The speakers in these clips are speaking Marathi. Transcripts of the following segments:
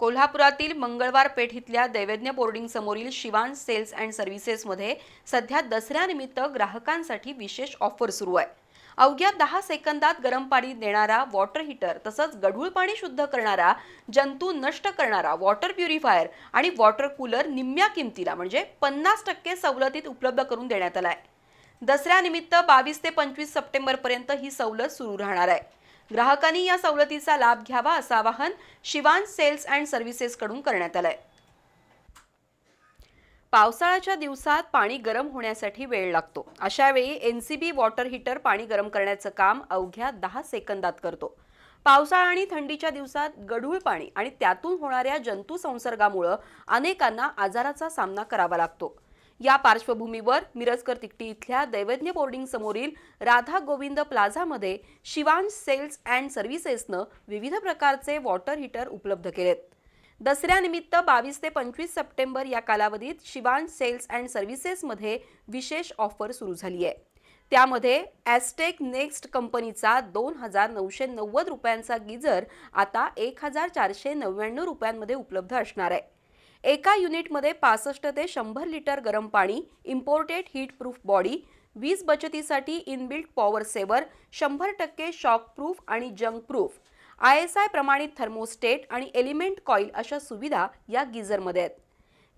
कोल्हापुरातील मंगळवार पेठ इथल्या दैवज्ञ बोर्डिंग समोरील शिवान सेल्स अँड सर्व्हिसेसमध्ये सध्या दसऱ्यानिमित्त ग्राहकांसाठी विशेष ऑफर सुरू आहे. अवघ्या दहा सेकंदात गरम पाणी देणारा वॉटर हीटर तसंच गढूळ पाणी शुद्ध करणारा जंतू नष्ट करणारा वॉटर प्युरिफायर आणि वॉटर कूलर निम्म्या किमतीला म्हणजे पन्नास टक्के सवलतीत उपलब्ध करून देण्यात आला आहे दसऱ्यानिमित्त बावीस ते पंचवीस सप्टेंबरपर्यंत ही सवलत सुरू राहणार आहे. ग्राहकांनी या सवलतीचा लाभ घ्यावा असं आवाहन शिवान सेल्स अँड सर्व्हिसेसकडून करण्यात आलंय. पावसाळ्याच्या दिवसात पाणी गरम होण्यासाठी वेळ लागतो. अशा वेळी एनसीबी वॉटर हीटर पाणी गरम करण्याचं काम अवघ्या दहा सेकंदात करतो. पावसाळा आणि थंडीच्या दिवसात गढूळ पाणी आणि त्यातून होणाऱ्या जंतू संसर्गामुळं अनेकांना आजाराचा सामना करावा लागतो. या पार्श्वभूमीवर मिरजकर तिकटी इथल्या दैवज्ञ बोर्डिंग समोरील राधा गोविंद प्लाझामध्ये शिवांश सेल्स अँड सर्व्हिसेसनं विविध प्रकारचे वॉटर हीटर उपलब्ध केलेत. दसऱ्यानिमित्त बावीस ते पंचवीस सप्टेंबर या कालावधीत शिवांश सेल्स अँड सर्व्हिसेसमध्ये विशेष ऑफर सुरू झाली आहे. त्यामध्ये ॲस्टेक नेक्स्ट कंपनीचा दोन हजार नऊशे नव्वद रुपयांचा गिजर आता एक हजार चारशे नव्याण्णव रुपयांमध्ये उपलब्ध असणार आहे. एका युनिटमध्ये पासष्ट ते शंभर लिटर गरम पाणी इम्पोर्टेड हीट प्रूफ बॉडी वीज बचतीसाठी इनबिल्ट पॉवर सेवर शंभर टक्के शॉक प्रूफ आणि जंग प्रूफ आय एस आय प्रमाणित थर्मोस्टेट आणि एलिमेंट कॉईल अशा सुविधा या गिझरमध्ये आहेत.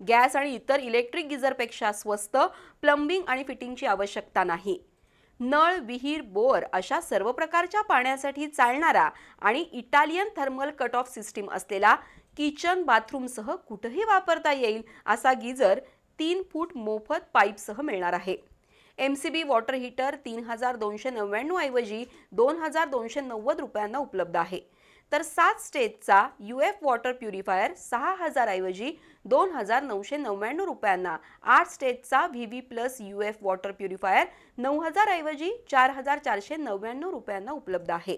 गॅस आणि इतर इलेक्ट्रिक गिझरपेक्षा स्वस्त प्लंबिंग आणि फिटिंगची आवश्यकता नाही. नळ विहीर बोअर अशा सर्व प्रकारच्या पाण्यासाठी चालणारा आणि Italian thermal cut off system असलेला किचन बाथरूमसह कुठंही वापरता येईल असा गिझर तीन फूट मोफत पाईपसह मिळणार आहे. M C B water heater तीन हजार दोनशे नव्याण्णव ऐवजी दोन हजार दोनशे नव्वद रुपयांना उपलब्ध आहे. तर सात स्टेजचा यू एफ वॉटर प्युरिफायर सहा हजारऐवजी दोन हजार नऊशे नव्याण्णव रुपयांना आठ स्टेजचा V V plus U F water purifier नऊ हजारऐवजी चार हजार चारशे नव्याण्णव रुपयांना उपलब्ध आहे.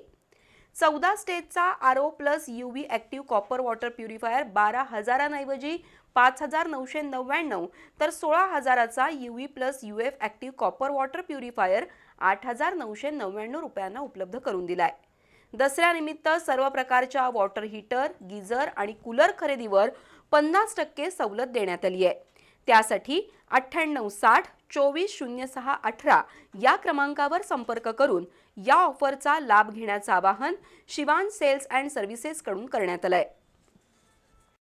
चौदा स्टेजचा R O plus U V active copper water purifier बारा हजारांऐवजी पाच हजार नऊशे नव्याण्णव तर सोळा हजाराचा U V plus U F active copper water purifier आठ हजार नऊशे नव्याण्णव रुपयांना उपलब्ध करून दिला आहे दसऱ्यानिमित्त सर्व प्रकारच्या वॉटर हीटर गिझर आणि कूलर खरेदीवर पन्नास टक्के सवलत देण्यात आली आहे. त्यासाठी अठ्ठ्याण्णव साठ चोवीस शून्य सहा अठरा या क्रमांकावर संपर्क करून या ऑफरचा लाभ घेण्याचं आवाहन शिवान सेल्स अँड सर्व्हिसेसकडून करण्यात आलं आहे